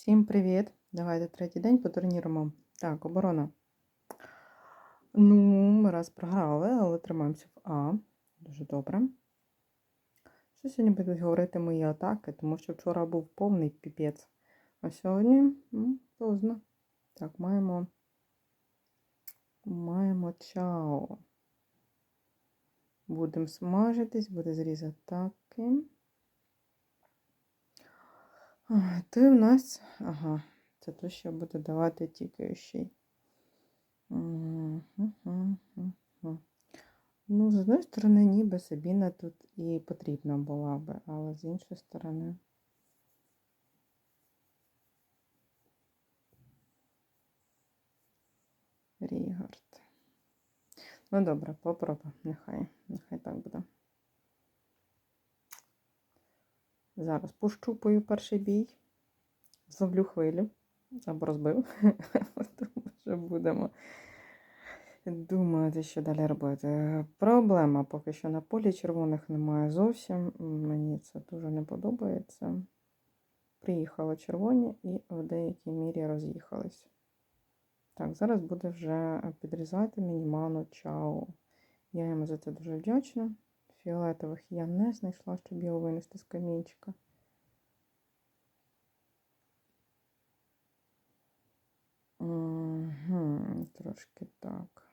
Всім привіт! Давайте третій день по турнірам. Так, оборона. Ну, ми раз програли, але тримаємося в А. Дуже добре. Що сьогодні будуть говорити мої атаки, тому що вчора був повний піпець. А сьогодні м, поздно. Так, маємо. Маємо чао. Будемо смажитись, буде зріз атаки. Ти в нас. Ага, це то, що буде давати тікаючий. Мгм, мгм. Ну, з одної сторони, ніби Сабіна тут і потрібна була би, але з іншої сторони. Рігард. Ну, добре, попробуй. Нехай, нехай так буде. Зараз пощупаю перший бій, зловлю хвилю або розбив. Тому що будемо думати, що далі робити. Проблема поки що на полі червоних немає зовсім. Мені це дуже не подобається. Приїхали червоні і в деякій мірі роз'їхались. Так, зараз буде вже підрізати мініману чао. Я йому за це дуже вдячна. Фіолетових я не знайшла, щоб його винести з камінчика. Угу, трошки так.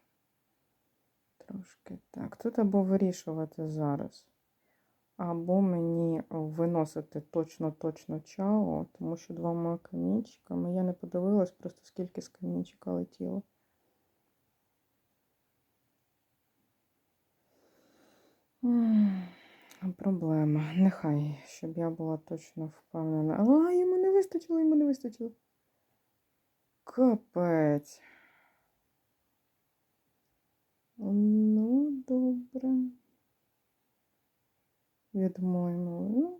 Трошки так. Тут або вирішувати зараз, або мені виносити точно-точно чао, тому що двома камінчиками. Я не подивилась просто скільки з камінчика летіло. Проблема. Нехай, щоб я була точно впевнена. А, йому не вистачило, йому не вистачило. Капець. Ну, добре. Відмойнули.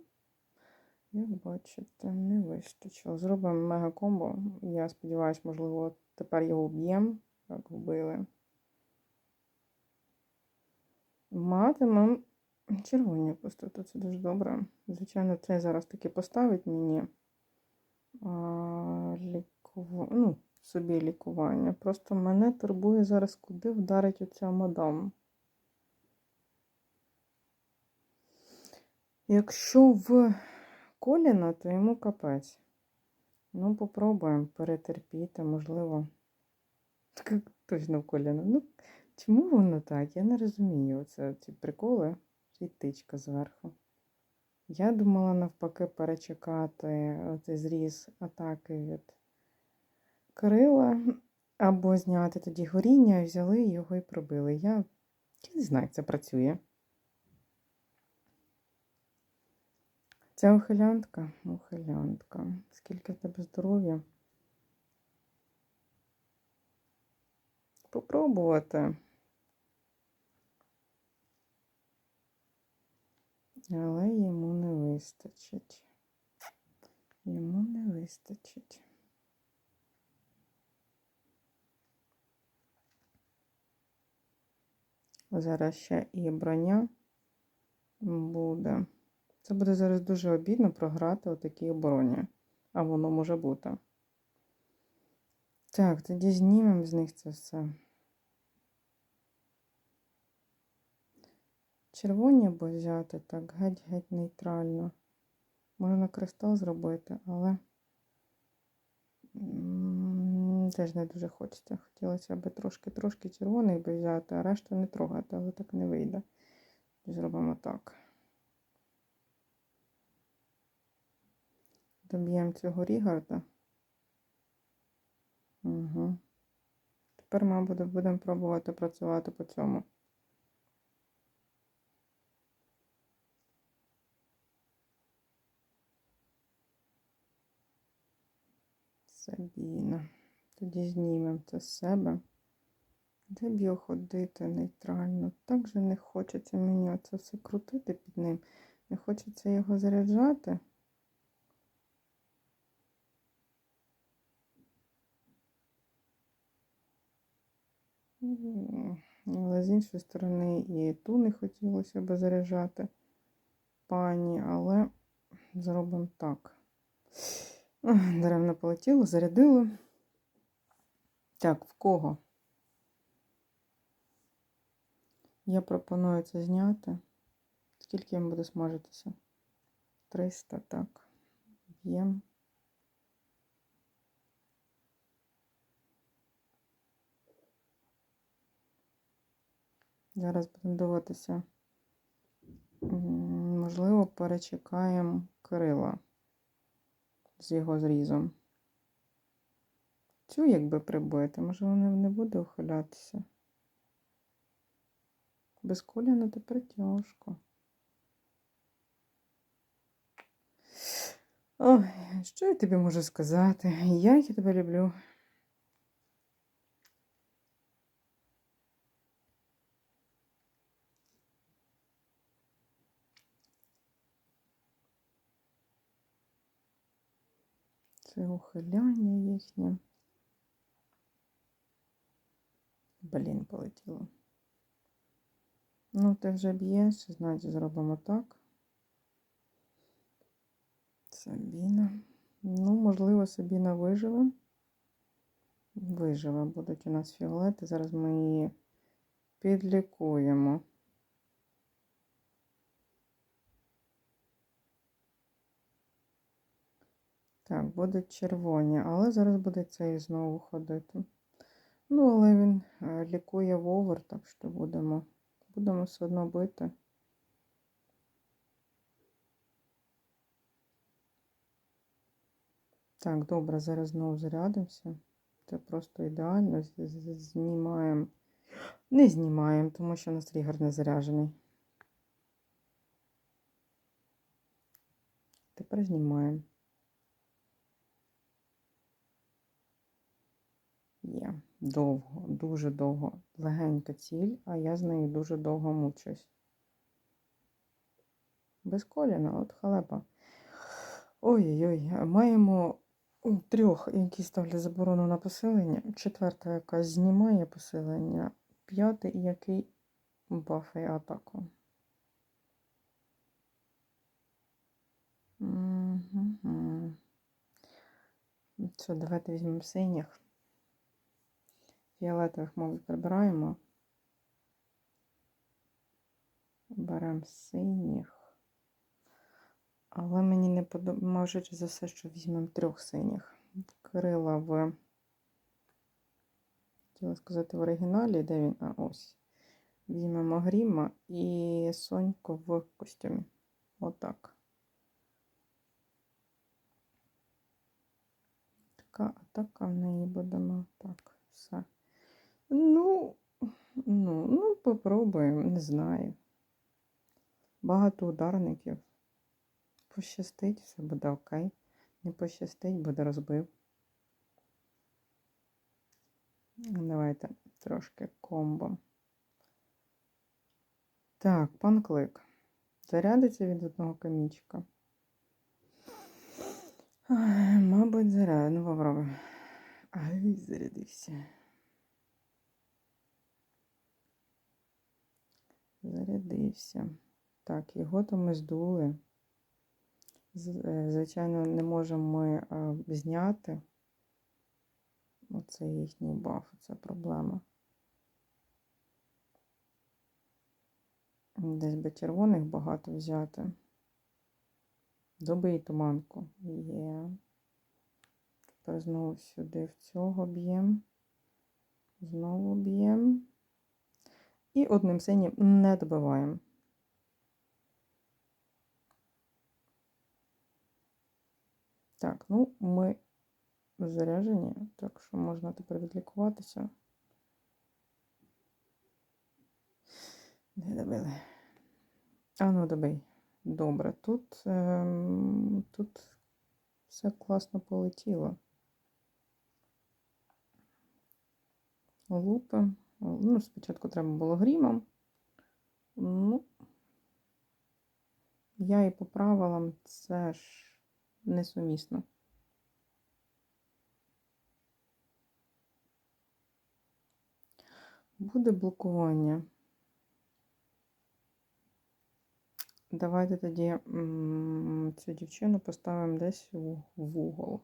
Ну, як бачите, не вистачило. Зробимо мега-комбо. Я сподіваюся, можливо, тепер його вб'ємо, як вбили. Матимем червоні пустоти, це дуже добре. Звичайно, це зараз таки поставить мені а, лікува... ну, собі лікування. Просто мене турбує зараз, куди вдарить оця мадам. Якщо в коліна, то йому капець. Ну, попробуємо перетерпіти, можливо. Точно в коліна. Ну, чому воно так? Я не розумію. Оце ці приколи і тичка зверху. Я думала навпаки перечекати оцей зріз атаки від крила, або зняти тоді горіння, взяли його і пробили. Я, не знаю, як це працює. Це ухилянтка, ухилянтка. Скільки в тебе здоров'я? Попробувати. Але йому не вистачить. Йому не вистачить. Зараз ще і броня буде. Це буде зараз дуже обідно програти у такій обороні. А воно може бути. Так, тоді знімемо з них це все. Червоні або взяти так, геть-геть нейтрально. Можна кристал зробити, але теж не дуже хочеться. Хотілося б трошки-трошки червоний би взяти, а решту не трогати, але так не вийде. Зробимо так. Доб'ємо цього Рігарда. Угу. Тепер, мабуть, будемо пробувати працювати по цьому. Сабіна. Тоді знімемо це з себе. Де б його ходити нейтрально? Так же не хочеться мені оце все крутити під ним. Не хочеться його заряджати. Але з іншої сторони і ту не хотілося б заряджати пані, але зробимо так. Даремно полетіло, зарядило. Так, в кого? Я пропоную це зняти. Скільки їм буде смажитися? 300, так. Б'ємо. Зараз будемо дивитися. Можливо, перечекаємо Кирила з його зрізом. Цю якби прибити, може вона не буде ухилятися. Без коліна тепер тяжко. Ой, що я тобі можу сказати? Як я тебе люблю. Це ухиляння їхнє. Блін, полетіло. Ну, ти вже б'єш, значить зробимо так. Сабіна. Ну, можливо, Сабіна виживе. Виживе. Будуть у нас фіолети. Зараз ми її підлікуємо. Так, будуть червоні, але зараз буде цей знову ходити. Ну, але він е, лікує вовер, так що будемо, будемо все одно бити. Так, добре, зараз знову зарядимося. Це просто ідеально. Знімаємо. Не знімаємо, тому що у нас тригер не заряджений. Тепер знімаємо. Є. Довго, дуже довго. Легенька ціль, а я з нею дуже довго мучусь. Без коліна, от халепа. Ой-ой-ой, маємо трьох, які ставлять заборону на поселення. Четверта, яка знімає поселення. П'ятий, який бафає атаку. Мгм. Що, давайте візьмемо синіх. Фіолетових, мабуть, прибираємо. Беремо синіх. Але мені не подобається, може за все, що візьмемо трьох синіх. Кирила в. Хотіла сказати в оригіналі, де він? А ось. Візьмемо Гріма і Соньку в костюмі. Отак. Така атака в неї будемо. Так, все. Ну, ну, ну, попробуємо, не знаю. Багато ударників. Пощастить, все буде окей. Не пощастить, буде розбив. Давайте трошки комбо. Так, пан клик. Зарядиться від одного камінчика. Мабуть, заряд. Ну, попробуй. Ай, зарядився. Зарядився. Так, його то ми здули. Е, Звичайно, не можемо ми е, зняти. Оце їхній баф, це проблема. Десь би червоних багато взяти. Добий туманку. Є. Тепер знову сюди в цього б'ємо. Знову б'ємо. І одним синім не добиваємо. Так, ну ми заряджені, так що можна тепер відлікуватися. Не добили. А ну добий. Добре, тут, ем, тут все класно полетіло. Лупи. Ну, спочатку треба було грімом. Ну, я і по правилам це ж несумісно. Буде блокування. Давайте тоді цю дівчину поставимо десь в угол.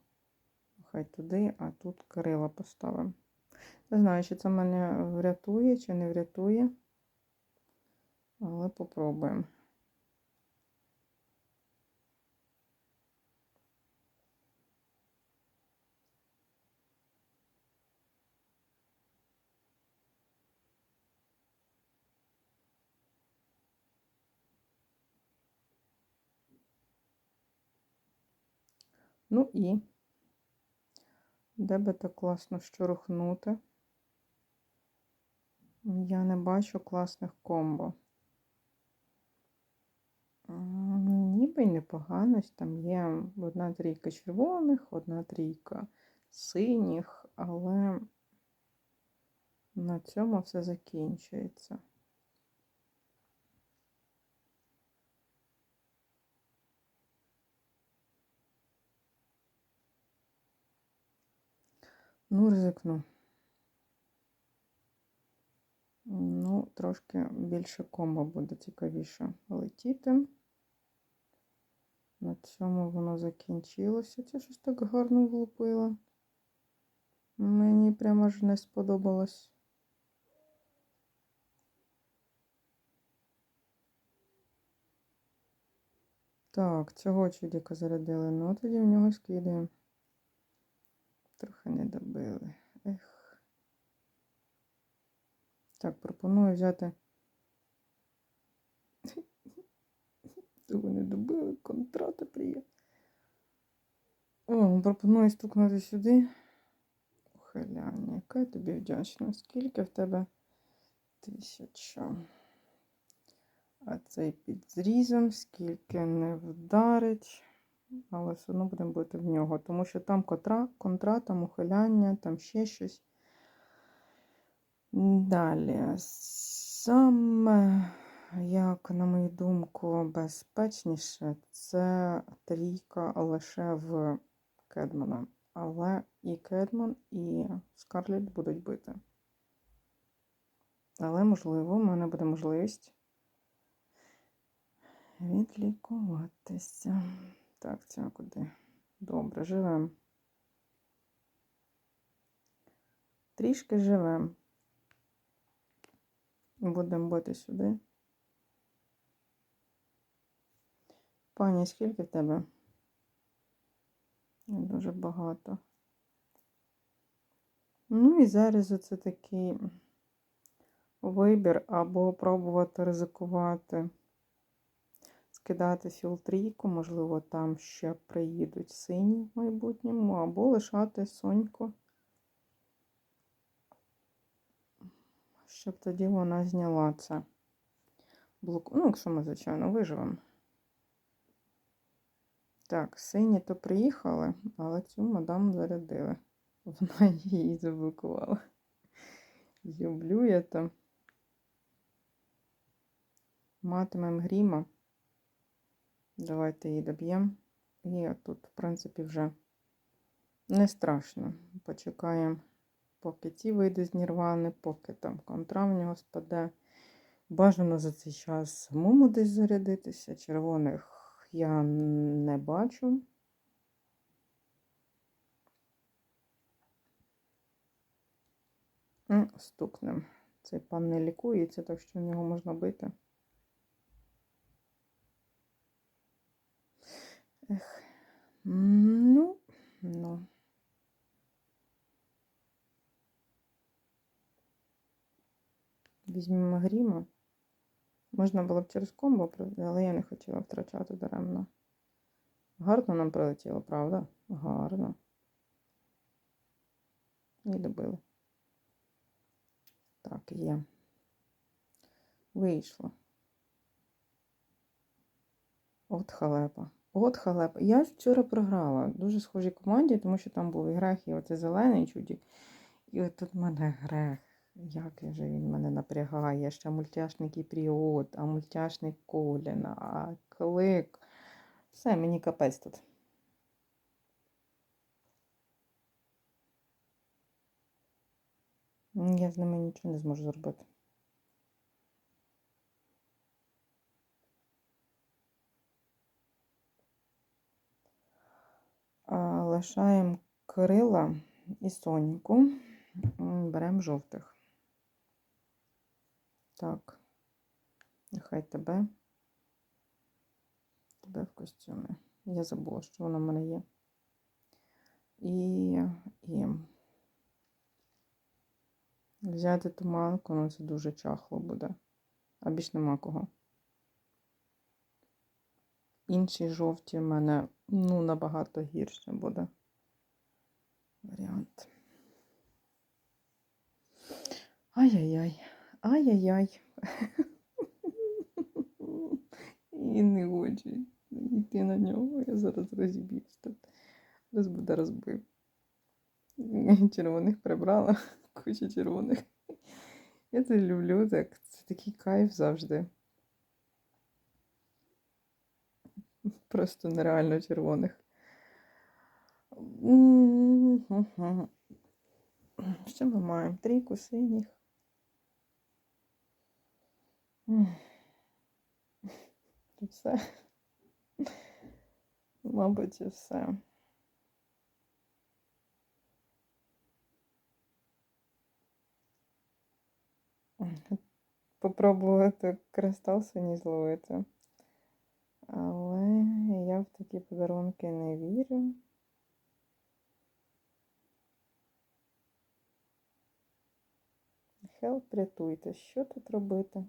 хай туди, а тут Кирила поставимо. Не знаю, чи це мене врятує, чи не врятує. Але попробуємо. Ну і де би так класно щорухнути? Я не бачу класних комбо. Ніби й непоганость Там є одна трійка червоних, одна трійка синіх, але на цьому все закінчується. Ну, ризикну. Ну, трошки більше комбо буде цікавіше летіти. На цьому воно закінчилося. Це щось так гарно влупило. Мені прямо ж не сподобалось. Так, цього чудіка зарядили. Ну, тоді в нього скидаємо. Трохи не добили. Ех. Так, пропоную взяти. Того не добили, контрати приє. О, пропоную стукнути сюди. Ухиляння. Яка я тобі вдячна. Скільки в тебе тисяча? А цей під зрізом, скільки не вдарить. Але все одно будемо бити в нього, тому що там котра, контра, там ухиляння, там ще щось. Далі. Саме, як, на мою думку, безпечніше, це трійка лише в Кедмана. Але і Кедман, і Скарлетт будуть бити. Але, можливо, в мене буде можливість відлікуватися. Так, це куди? Добре, живемо. Трішки живемо. Будемо бити сюди. Пані, скільки в тебе? Дуже багато. Ну і зараз оце такий вибір або пробувати ризикувати скидати філтрійку, можливо, там ще приїдуть сині в майбутньому, або лишати соньку, щоб тоді вона зняла це блок. Ну, якщо ми, звичайно, виживемо. Так, сині то приїхали, але цю мадам зарядили. Вона її заблокувала. Люблю я там. Матимем гріма. Давайте її доб'ємо. І тут, в принципі, вже не страшно. Почекаємо, поки ті вийде з Нірвани, поки там контра в нього спаде. Бажано за цей час самому десь зарядитися. Червоних я не бачу. Стукнем. Цей пан не лікується, так що в нього можна бити. Ех, ну, ну. Візьмемо гріма. Можна було б через комбо, але я не хотіла втрачати даремно. Гарно нам прилетіло, правда? Гарно. І добили. Так, є. Вийшло. От халепа. От халепа. Я вчора програла. Дуже схожій команді, тому що там був і грех, і оце зелений чудік. І от тут в мене грех. Як же він мене напрягає? Ще мультяшний Кіпріот, а мультяшний Коліна, а клик. Все, мені капець тут. Я з ними нічого не зможу зробити. Лишаємо Кирила і Соньку. Беремо жовтих. Так. Нехай тебе. Тебе в костюмі. Я забула, що воно в мене є. І, і взяти туманку, ну це дуже чахло буде. А більш нема кого. Інші жовті в мене ну, набагато гірше буде варіант. Ай-яй-яй, ай-яй-яй. І не хочу йти на нього. Я зараз розіб'юсь тут. Раз буде розбив. Червоних прибрала, куча червоних. Я це люблю, так. Це такий кайф завжди. Просто нереально червоних. Що ми маємо? Трійку синіх. Все. Мабуть, і все. Попробувати кристал синій зловити. Але я в такі подарунки не вірю. Хелп, рятуйте, що тут робити?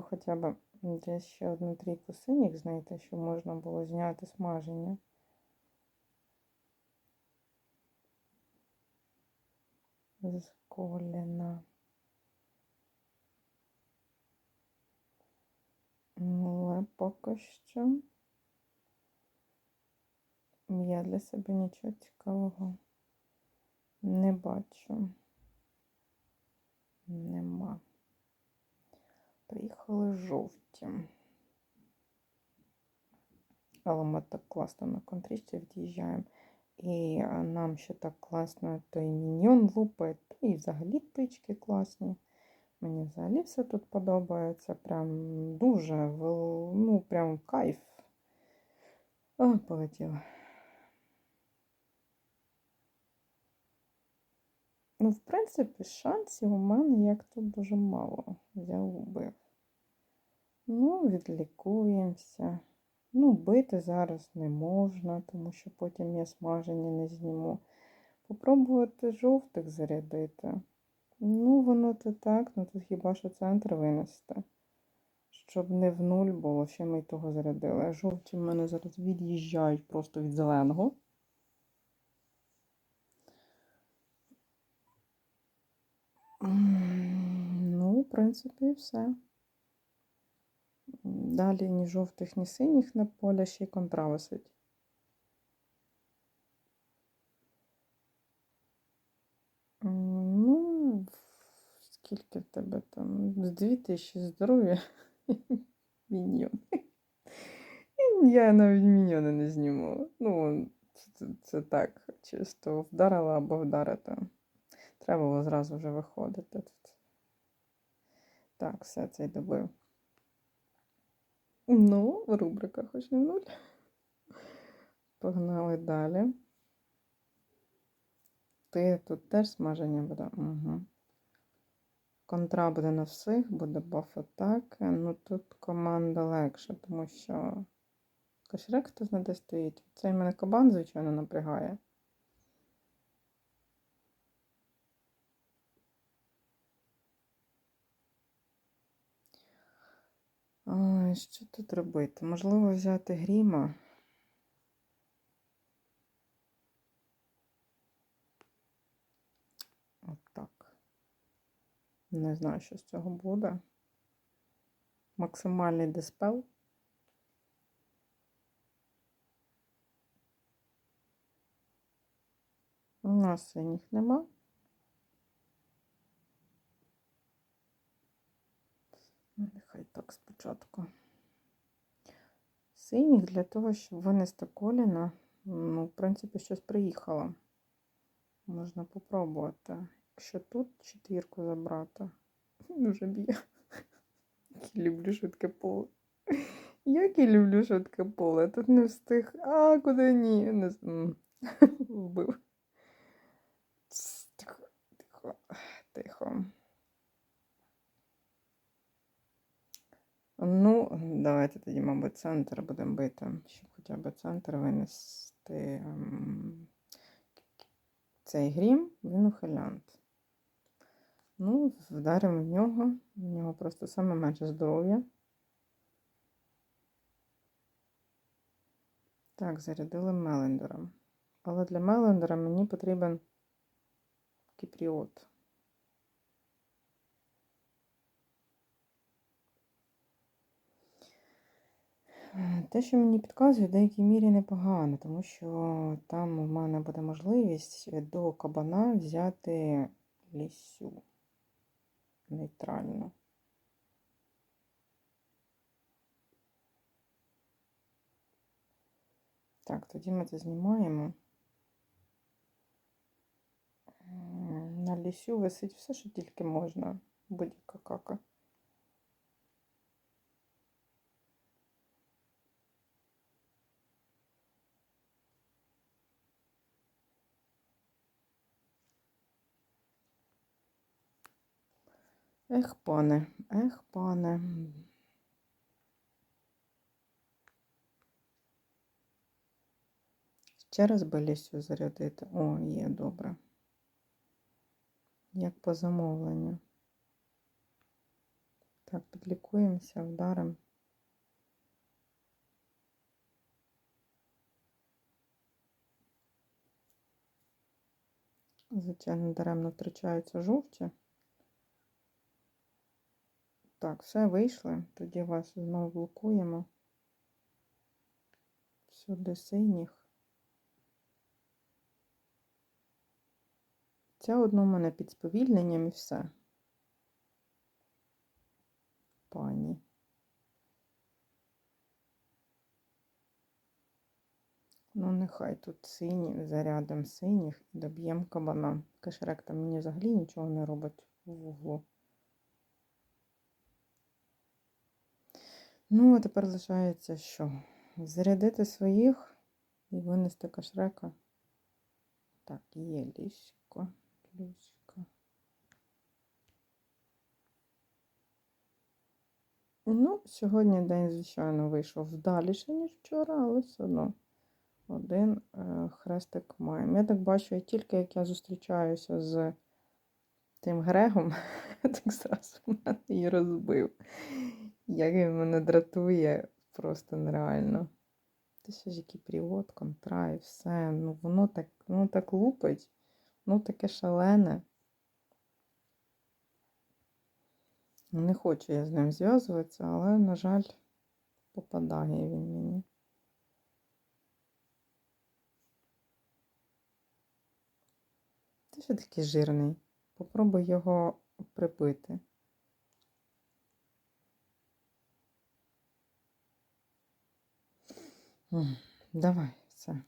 Якби хоча б десь ще одну трійку синіх знайти, щоб можна було зняти смаження. З коліна. Але поки що я для себе нічого цікавого не бачу. Нема. Приїхали жовті. Але ми так класно на контрісті від'їжджаємо. І нам ще так класно той міньйон лупить. І взагалі птички класні. Мені взагалі все тут подобається. Прям дуже, ну, прям кайф. О, полетіла. Ну, в принципі, шансів у мене як тут дуже мало. Я убив. Ну, відлікуємося. Ну, бити зараз не можна, тому що потім я смаження не зніму. Попробувати жовтих зарядити. Ну, воно то так, ну тут хіба що центр винести. Щоб не в нуль було, ще ми й того зарядили. Жовті в мене зараз від'їжджають просто від зеленого. Ну, в принципі, і все. Далі ні жовтих, ні синіх на полі ще й контра висить. Ну, скільки в тебе там? З дві тисячі здоров'я міньйони. Я навіть міньйони не зніму. Ну, це, це так, чисто вдарила або вдарити. Треба було зразу вже виходити. Так, все цей добив. Ну, рубрика хоч не нуль. Погнали далі. Ти тут теж смаження буде? Угу. Контра буде на всіх, буде баф атаки. Ну тут команда легша, тому що кошрек хтось не де стоїть. Цей мене кабан, звичайно, напрягає. Ой, що тут робити? Можливо, взяти гріма. От. Не знаю, що з цього буде. Максимальний диспел. У нас синіх нема. Ну, Нехай так спочатку. Синіх для того, щоб винести коліна. Ну, в принципі, щось приїхало. Можна попробувати. Якщо тут четвірку забрати, дуже б'є. Я люблю швидке поле. Як я люблю швидке поле. Тут не встиг. А, куди ні? Не... Вбив. Тихо, тихо, тихо. Ну, давайте тоді, мабуть, центр будемо бити, щоб хоча б центр винести цей грім, він ухилянт. Ну, вдаримо в нього. В нього просто саме менше здоров'я. Так, зарядили Мелендера. Але для Мелендера мені потрібен кіпріот. Те, що мені підказує, в деякій мірі непогано, тому що там у мене буде можливість до кабана взяти лісю нейтрально. Так, тоді ми це знімаємо. На лісю висить все, що тільки можна. Будь-яка кака. Ех, пане, ех, пане. Ще раз би лісю зарядити. О, є, добре. Як по замовленню. Так, підлікуємося, вдаримо. Звичайно, даремно втрачаються жовті. Так, все вийшли. Тоді вас знову блокуємо. Сюди синіх. Ця одна у мене під сповільненням і все. Пані. Ну, нехай тут сині, зарядом синіх і доб'ємо кабана. Кашрек там мені взагалі нічого не робить в вуглу. Ну, а тепер лишається що? Зарядити своїх і винести кашрека. Так, є лісько, лісько. Ну, сьогодні день, звичайно, вийшов вдаліше, ніж вчора, але все одно один е, хрестик маємо. Я так бачу, як тільки як я зустрічаюся з тим Грегом, так зразу мене і розбив. Як він мене дратує, просто нереально. Ти ще ж який привод, контра і все. Ну, воно так, воно так лупить, воно таке шалене. Не хочу я з ним зв'язуватися, але, на жаль, попадає він мені. Ти ще такий жирний. Попробуй його прибити. Давай, все.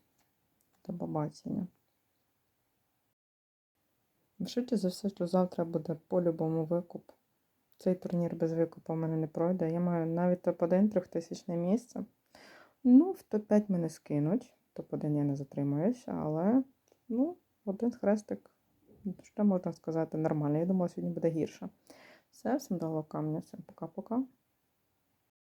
До побачення. Швидше за все, що завтра буде по-любому викуп. Цей турнір без викупу в мене не пройде. Я маю навіть топ-1 трьохтисячне місце. Ну, в топ-5 мене скинуть. Топ-1 я не затримаюся, але ну, один хрестик, що можна сказати, нормально. Я думала, сьогодні буде гірше. Все, всім дало камня, всім пока-пока.